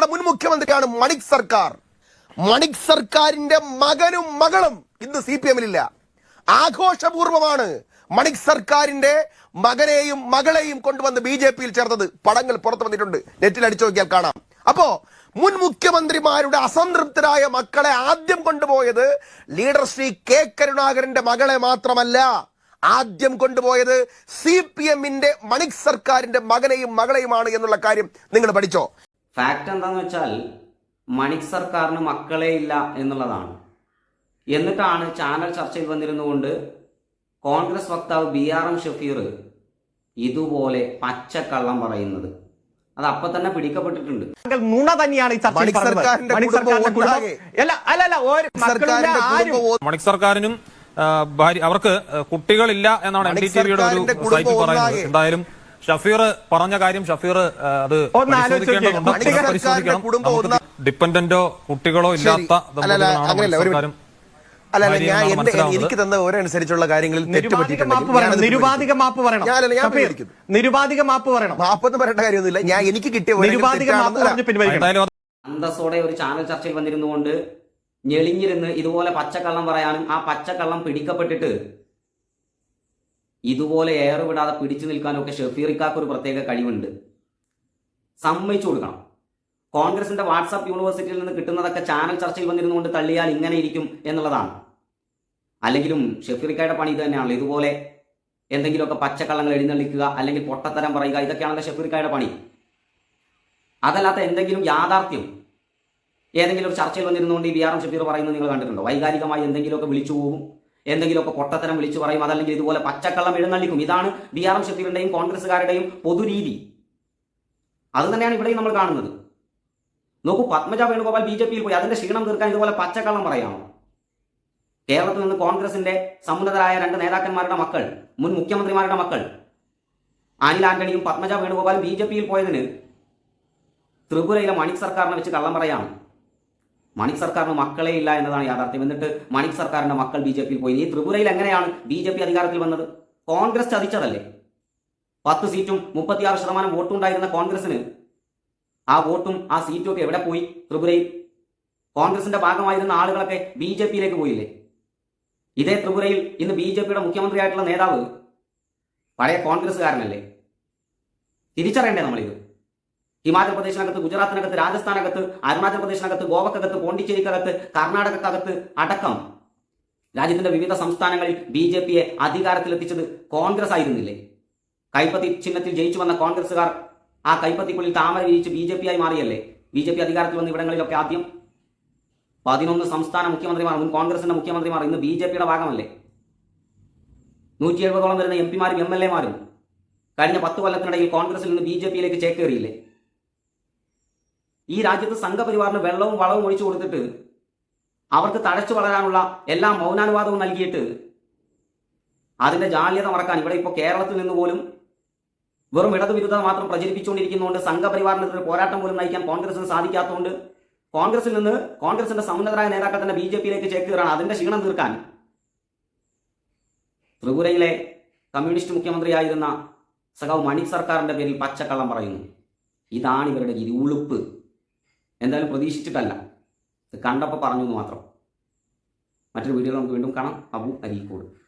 നിങ്ങളുടെ മുൻ മുഖ്യമന്ത്രിയാണ് മണിക് സർക്കാർ. മണിക് സർക്കാരിന്റെ മകനും മകളും ഇന്ന് സി പി എമ്മിലില്ല. ആഘോഷപൂർവമാണ് മണിക് സർക്കാരിന്റെ മകനെയും മകളെയും കൊണ്ടുവന്ന് ബി ജെ പിയിൽ ചേർത്തത്. പടങ്ങൾ പുറത്തു വന്നിട്ടുണ്ട്. നെറ്റിൽ അടിച്ചു നോക്കിയാൽ കാണാം. അപ്പോ മുൻ മുഖ്യമന്ത്രിമാരുടെ അസംതൃപ്തരായ മക്കളെ ആദ്യം കൊണ്ടുപോയത് ലീഡർ ശ്രീ കെ കരുണാകരന്റെ മകളെ മാത്രമല്ല. ആദ്യം കൊണ്ടുപോയത് സി പി എമ്മിന്റെ മണിക് സർക്കാരിന്റെ മകനെയും മകളെയുമാണ് എന്നുള്ള കാര്യം നിങ്ങൾ പഠിച്ചോ? ഫാക്ട് എന്താന്ന് വെച്ചാൽ മണിക് സർക്കാരിന് മക്കളെ ഇല്ല എന്നുള്ളതാണ്. എന്നിട്ടാണ് ചാനൽ ചർച്ചയിൽ വന്നിരുന്നുകൊണ്ട് കോൺഗ്രസ് വക്താവ് ബി ആർ എം ഷഫീർ ഇതുപോലെ പച്ചക്കള്ളം പറയുന്നത്. അത് അപ്പൊ തന്നെ പിടിക്കപ്പെട്ടിട്ടുണ്ട്. താങ്കൾ നുണ തന്നെയാണ് ഈ മണിക് സർക്കാരിനും ഭാര്യ അവർക്ക് കുട്ടികളില്ല എന്നാണ് എൻ ഡി ടി വിയുടെ ഒരു സൈറ്റിൽ പറയുന്നത്. എന്തായാലും ഷഫീർ പറഞ്ഞ കാര്യം ഷഫീർ അത് പരിശോധിക്കേണ്ടതുണ്ട്. ഡിപ്പെൻഡന്റോ കുട്ടികളോ ഇല്ലാത്ത. അല്ലല്ല, അല്ല അല്ല ഞാൻ എന്റെ എനിക്ക്. തന്ന ഓരോനുസരിച്ചുള്ള കാര്യങ്ങളിൽ തെറ്റ് നിരുപാധിക മാപ്പ് പറയണം നിരുപാധിക മാപ്പ് പറയണം. ഞാൻ ഷഫീർ, പിൻവലിക്കുന്നു. മാപ്പ് പറയണം. മാപ്പൊന്നും പറയേണ്ട കാര്യമൊന്നുമില്ല. ഞാൻ എനിക്ക് കിട്ടിയ നിരുപാധിക മാപ്പ്. പറഞ്ഞ് പിൻവലിക്കണം. അന്തസ്സോടെ ഒരു ചാനൽ ചർച്ചയിൽ വന്നിരുന്നുകൊണ്ട് ഞെളിഞ്ഞിരുന്ന് ഇതുപോലെ പച്ചക്കള്ളം പറയാനും ആ പച്ചക്കള്ളം പിടിക്കപ്പെട്ടിട്ട് ഇതുപോലെ എയർ വിടാതെ പിടിച്ചു നിൽക്കാനും ഒക്കെ ഷഫീറിക്കാക്ക് ഒരു പ്രത്യേക കഴിവുണ്ട്. സമ്മതിച്ചു കൊടുക്കണം. കോൺഗ്രസിന്റെ വാട്സാപ്പ് യൂണിവേഴ്സിറ്റിയിൽ നിന്ന് കിട്ടുന്നതൊക്കെ ചാനൽ ചർച്ചയിൽ വന്നിരുന്നുകൊണ്ട് തള്ളിയാൽ ഇങ്ങനെ ഇരിക്കും എന്നുള്ളതാണ്. അല്ലെങ്കിലും ഷെഫീറിക്കയുടെ പണി ഇത് തന്നെയാണല്ലോ. ഇതുപോലെ എന്തെങ്കിലുമൊക്കെ പച്ചക്കള്ളങ്ങൾ എഴുന്നള്ളിക്കുക അല്ലെങ്കിൽ പൊട്ടത്തരം പറയുക ഇതൊക്കെയാണല്ലോ ഷെഫീർക്കായുടെ പണി. അതല്ലാത്ത എന്തെങ്കിലും യാഥാർത്ഥ്യം ഏതെങ്കിലും ഒരു ചർച്ചയിൽ വന്നിരുന്നുകൊണ്ട് ഈ ബി ആർ എം ഷഫീർ പറയുന്നത് നിങ്ങൾ കണ്ടിട്ടുണ്ടോ? വൈകാരികമായി എന്തെങ്കിലുമൊക്കെ വിളിച്ചു പോകും. എന്തെങ്കിലുമൊക്കെ പൊട്ടത്തരം വിളിച്ചു പറയും അതല്ലെങ്കിൽ ഇതുപോലെ പച്ചക്കള്ളം എഴുന്നള്ളിക്കും. ഇതാണ് ബി ആർ എം ഷഫീറിന്റെയും കോൺഗ്രസ്സുകാരുടെയും പൊതുരീതി അത് തന്നെയാണ് ഇവിടെയും നമ്മൾ കാണുന്നത്. നോക്കൂ പത്മജ വേണുഗോപാൽ ബി ജെ പിയിൽ പോയി അതിന്റെ ക്ഷീണം തീർക്കാൻ ഇതുപോലെ പച്ചക്കള്ളം പറയാമോ? കേരളത്തിൽ നിന്ന് കോൺഗ്രസിന്റെ സമുന്നതരായ രണ്ട് നേതാക്കന്മാരുടെ മക്കൾ മുൻ മുഖ്യമന്ത്രിമാരുടെ മക്കൾ അനിൽ ആന്റണിയും പത്മജ വേണുഗോപാൽ ബി ജെ പിയിൽ പോയതിന് ത്രിപുരയിലെ മണിക് സർക്കാരിനെ വെച്ച് കള്ളം പറയാണ് മണിക് സർക്കാരിന് മക്കളെ ഇല്ല എന്നതാണ് യാഥാർത്ഥ്യം. എന്നിട്ട് മണിക് സർക്കാരിന്റെ മക്കൾ ബി ജെ പിയിൽ പോയി. ഈ ത്രിപുരയിൽ എങ്ങനെയാണ് ബി ജെ പി അധികാരത്തിൽ വന്നത്? കോൺഗ്രസ് ചതിച്ചതല്ലേ? പത്ത് സീറ്റും മുപ്പത്തിയാറ് ശതമാനം വോട്ടും ഉണ്ടായിരുന്ന കോൺഗ്രസിന് ആ വോട്ടും ആ സീറ്റും ഒക്കെ എവിടെ പോയി? ത്രിപുരയിൽ. കോൺഗ്രസിന്റെ ഭാഗമായിരുന്ന ആളുകളൊക്കെ ബി ജെ പിയിലേക്ക് പോയില്ലേ? ഇതേ ത്രിപുരയിൽ ഇന്ന് ബി ജെ പിയുടെ മുഖ്യമന്ത്രിയായിട്ടുള്ള നേതാവ് പഴയ കോൺഗ്രസ്സുകാരനല്ലേ? തിരിച്ചറിയണ്ടേ നമ്മളിത്? ഹിമാചൽ പ്രദേശിനകത്ത് ഗുജറാത്തിനകത്ത് രാജസ്ഥാനകത്ത് അരുണാചൽ പ്രദേശിനകത്ത് ഗോവക്കകത്ത് പോണ്ടിച്ചേരിക്കകത്ത് കർണാടകക്കകത്ത് അടക്കം രാജ്യത്തിന്റെ വിവിധ സംസ്ഥാനങ്ങളിൽ ബി ജെ പിയെ അധികാരത്തിലെത്തിച്ചത് കോൺഗ്രസ് ആയിരുന്നില്ലേ കൈപ്പത്തി ചിഹ്നത്തിൽ ജയിച്ചു വന്ന കോൺഗ്രസുകാർ ആ കൈപ്പത്തിക്കുള്ളിൽ താമര വിരിച്ച് ബി ജെ പി ആയി മാറിയല്ലേ? ബി ജെ പി അധികാരത്തിൽ വന്ന ഇവിടങ്ങളിലൊക്കെ ആദ്യം പതിനൊന്ന് സംസ്ഥാന മുഖ്യമന്ത്രിമാർ മുൻ കോൺഗ്രസിന്റെ മുഖ്യമന്ത്രിമാർ ഇന്ന് ബി ജെ പിയുടെ ഭാഗമല്ലേ? നൂറ്റി എഴുപതോളം വരുന്ന എം പിമാരും എം എൽ എമാരും കഴിഞ്ഞ പത്ത് കൊല്ലത്തിനിടയിൽ കോൺഗ്രസിൽ നിന്ന് ബി ജെ പിയിലേക്ക് ചേക്കേറിയില്ലേ? ഈ രാജ്യത്ത് സംഘപരിവാറിന് വെള്ളവും വളവും ഒഴിച്ചു കൊടുത്തിട്ട് അവർക്ക് തഴച്ചു വളരാനുള്ള എല്ലാ മൗനാനുവാദവും നൽകിയിട്ട് അതിന്റെ ജാള്യത മറക്കാൻ ഇവിടെ ഇപ്പോൾ കേരളത്തിൽ നിന്ന് പോലും വെറും ഇടതുവിരുദ്ധത മാത്രം പ്രചരിപ്പിച്ചുകൊണ്ടിരിക്കുന്നതുകൊണ്ട് സംഘപരിവാറിനെതിരെ പോരാട്ടം പോലും നയിക്കാൻ കോൺഗ്രസിന് സാധിക്കാത്തതുകൊണ്ട് കോൺഗ്രസിൽ നിന്ന് കോൺഗ്രസിന്റെ സമുന്നതരായ നേതാക്കൾ തന്നെ ബി ജെ പിയിലേക്ക് ചേക്കേറാണ്. അതിന്റെ ക്ഷീണം തീർക്കാൻ ത്രിപുരയിലെ കമ്മ്യൂണിസ്റ്റ് മുഖ്യമന്ത്രിയായിരുന്ന സഖാവ് മണി സർക്കാരിന്റെ പേരിൽ പച്ചക്കള്ളം പറയുന്നു. ഇതാണ് ഇവരുടെ രീതി ഉളുപ്പ്. എന്തായാലും പ്രതീക്ഷിച്ചിട്ടല്ല. ഇത് കണ്ടപ്പോൾ പറഞ്ഞു എന്ന് മാത്രം. മറ്റൊരു വീഡിയോ നമുക്ക് വീണ്ടും കാണാം. അബു അരീക്കോട്.